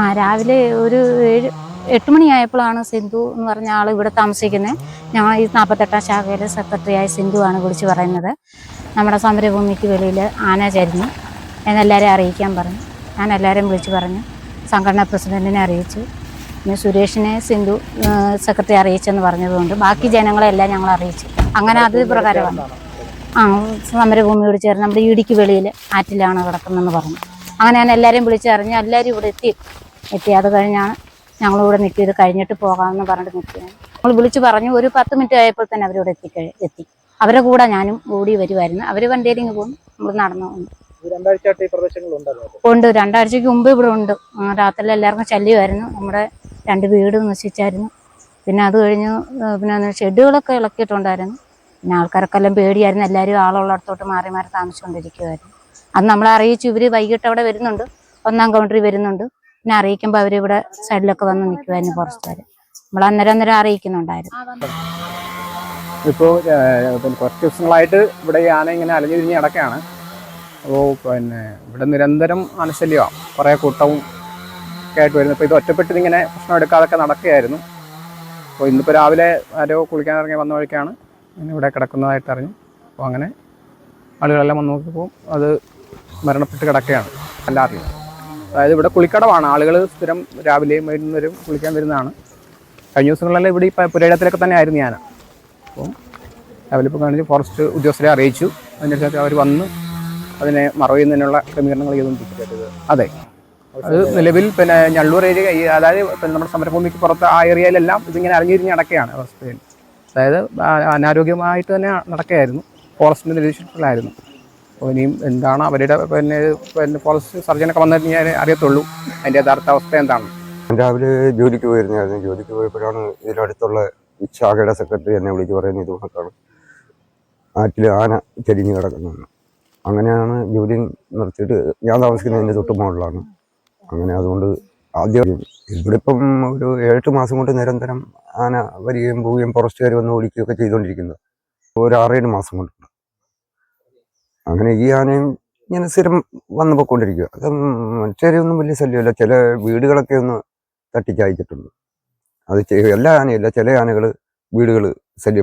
ആ രാവിലെ ഒരു ഏഴ് എട്ട് മണിയായപ്പോഴാണ് സിന്ധു എന്ന് പറഞ്ഞ ആൾ ഇവിടെ താമസിക്കുന്നത്. ഞങ്ങൾ ഈ നാൽപ്പത്തെട്ടാം ശാഖയിലെ സെക്രട്ടറിയായ സിന്ധുവാണ് വിളിച്ച് പറയുന്നത്. നമ്മുടെ സമരഭൂമിക്ക് വെളിയിൽ ആന ചരിഞ്ഞു. എന്നെല്ലാവരെയും അറിയിക്കാൻ പറഞ്ഞു. ഞാൻ എല്ലാവരെയും വിളിച്ചു പറഞ്ഞു. സംഘടനാ പ്രസിഡന്റിനെ അറിയിച്ചു. പിന്നെ സുരേഷിനെ സിന്ധു സെക്രട്ടറി അറിയിച്ചെന്ന് പറഞ്ഞതുകൊണ്ട് ബാക്കി ജനങ്ങളെല്ലാം ഞങ്ങൾ അറിയിച്ചു. അങ്ങനെ അത് പ്രകാരമാണ്. ആ സമരഭൂമിയോട് ചേർന്ന് നമ്മുടെ ഇടുക്കി വെളിയിൽ ആറ്റിലാണ് കിടക്കുന്നതെന്ന് പറഞ്ഞു. അങ്ങനെ ഞാൻ എല്ലാവരെയും വിളിച്ചറിഞ്ഞ് എല്ലാവരും ഇവിടെ എത്തി. എത്തി. അത് കഴിഞ്ഞാണ് ഞങ്ങളിവിടെ നിൽക്കി ഇത് കഴിഞ്ഞിട്ട് പോകാമെന്ന് പറഞ്ഞിട്ട് നിൽക്കുകയാണ് നമ്മൾ വിളിച്ചു പറഞ്ഞു ഒരു പത്ത് മിനിറ്റ് ആയപ്പോൾ തന്നെ അവരിവിടെ എത്തി എത്തി. അവരുടെ കൂടെ ഞാനും ഓടി വരുമായിരുന്നു അവർ വണ്ടിയിൽ ഇങ്ങ് പോകും നമ്മൾ നടന്നു പോകുന്നു. ഉണ്ട്. രണ്ടാഴ്ചക്ക് മുമ്പ് ഇവിടെ ഉണ്ട്. രാത്രി എല്ലാവർക്കും ശല്യമായിരുന്നു. നമ്മുടെ രണ്ട് വീട് നശിച്ചായിരുന്നു. പിന്നെ അത് കഴിഞ്ഞ് പിന്നെ ഷെഡുകളൊക്കെ ഇളക്കിയിട്ടുണ്ടായിരുന്നു. പിന്നെ ആൾക്കാരൊക്കെ എല്ലാം പേടിയായിരുന്നു. എല്ലാവരും ആളുള്ളിടത്തോട്ട് മാറി മാറി താമസിച്ചുകൊണ്ടിരിക്കുമായിരുന്നു അത് നമ്മളെ അറിയിച്ചു. ഇവർ വൈകിട്ട് അവിടെ വരുന്നുണ്ട്. ഒന്നാം കൗണ്ടറിൽ വരുന്നുണ്ട്. പിന്നെ അറിയിക്കുമ്പോൾ അവരിവിടെ സൈഡിലൊക്കെ വന്ന് നിൽക്കുമായിരുന്നു ഫോറസ്റ്റുകാർ നമ്മൾ അന്നേരം അന്നേരം അറിയിക്കുന്നുണ്ടായിരുന്നു. ഇപ്പോൾ കുറച്ച് ദിവസങ്ങളായിട്ട് ഇവിടെ ആന ഇങ്ങനെ അലഞ്ഞിരിഞ്ഞ് കിടക്കുകയാണ്. അപ്പോൾ പിന്നെ ഇവിടെ നിരന്തരം ആനശല്യമാണ് കുറേ കൂട്ടവും ഒക്കെ ആയിട്ട് വരുന്നു. ഇപ്പോൾ ഇത് ഒറ്റപ്പെട്ട് ഇങ്ങനെ പ്രശ്നം എടുക്കാതൊക്കെ നടക്കുകയായിരുന്നു. അപ്പോൾ ഇന്നിപ്പോൾ രാവിലെ ആരോ കുളിക്കാൻ ഇറങ്ങി വന്ന വഴിക്കാണ് ഇവിടെ കിടക്കുന്നതായിട്ട് അറിഞ്ഞു. അപ്പോൾ അങ്ങനെ ആളുകളെല്ലാം വന്ന് നോക്കിയപ്പോൾ അത് മരണപ്പെട്ട് കിടക്കുകയാണ്. എല്ലാവരും. അതായത് ഇവിടെ കുളിക്കടവാണ്. ആളുകൾ സ്ഥിരം രാവിലെയും വൈകുന്നേരം കുളിക്കാൻ വരുന്നതാണ്. കഴിഞ്ഞ ദിവസങ്ങളിലെല്ലാം ഇവിടെ ഈ പുരയിടത്തിലൊക്കെ തന്നെ ആയിരുന്നു ഞാൻ അപ്പം രാവിലെ ഇപ്പോൾ കാണിച്ച് ഫോറസ്റ്റ് ഉദ്യോഗസ്ഥരെ അറിയിച്ചു. അതിനനുസരിച്ച് അവർ വന്ന് അതിനെ മറവ് ക്രമീകരണങ്ങൾ ചെയ്തുകൊണ്ടിരിക്കുന്നത് അതെ. അത് നിലവിൽ പിന്നെ ഞള്ളൂർ ഏരിയ അതായത് പിന്നെ നമ്മുടെ സമരഭൂമിക്ക് പുറത്ത് ആ ഏരിയയിലെല്ലാം ഇതിങ്ങനെ അറിഞ്ഞിരിഞ്ഞ് നടക്കുകയാണ് അവസ്ഥയിൽ. അതായത് അനാരോഗ്യമായിട്ട് തന്നെ നടക്കുകയായിരുന്നു. ഫോറസ്റ്റിന്റെ നിരീക്ഷണത്തിലായിരുന്നു. ഇനിയും എന്താണ് അവരുടെ പിന്നെ പിന്നെ ഫോറസ്റ്റ് സർജനൊക്കെ വന്നു ഞാൻ അറിയത്തുള്ളൂ. അതിന്റെ യഥാർത്ഥ അവസ്ഥ എന്താണ്? രാവിലെ ജോലിക്ക് പോയിരുന്നായിരുന്നു ജോലിക്ക് പോയപ്പോഴാണ് ഇതിനടുത്തുള്ള ശാഖയുടെ സെക്രട്ടറി എന്നെ വിളിച്ച് പറയുന്നത് ഇതുകൊണ്ടാണ് ആറ്റിൽ ആന ചെരിഞ്ഞ് കിടക്കുന്നതെന്ന് അങ്ങനെയാണ് ജോലി നിർത്തിയിട്ട് ഞാൻ താമസിക്കുന്നതിന്റെ തൊട്ട് മുകളിലാണ്. അങ്ങനെ അതുകൊണ്ട് ആദ്യം ഇവിടെ ഇപ്പം ഒരു ഏഴെട്ട് മാസം കൊണ്ട് നിരന്തരം ആന വരികയും പോവുകയും ഫോറസ്റ്റുകാർ വന്ന് ഓടിക്കുകയൊക്കെ ചെയ്തുകൊണ്ടിരിക്കുന്നത്. ഒരു ആറേഴ് മാസം കൊണ്ടുണ്ട് അങ്ങനെ ഈ ആനയും ഇങ്ങനെ സ്ഥിരം വന്നു പോയിക്കൊണ്ടിരിക്കുക അത് മനുഷ്യരെയൊന്നും വലിയ ശല്യമല്ല. ചില വീടുകളൊക്കെ ഒന്ന് തട്ടിച്ചായിച്ചിട്ടുണ്ട്. അത് എല്ലാ ആനയല്ല ചില ആനകൾ വീടുകൾ ശല്യം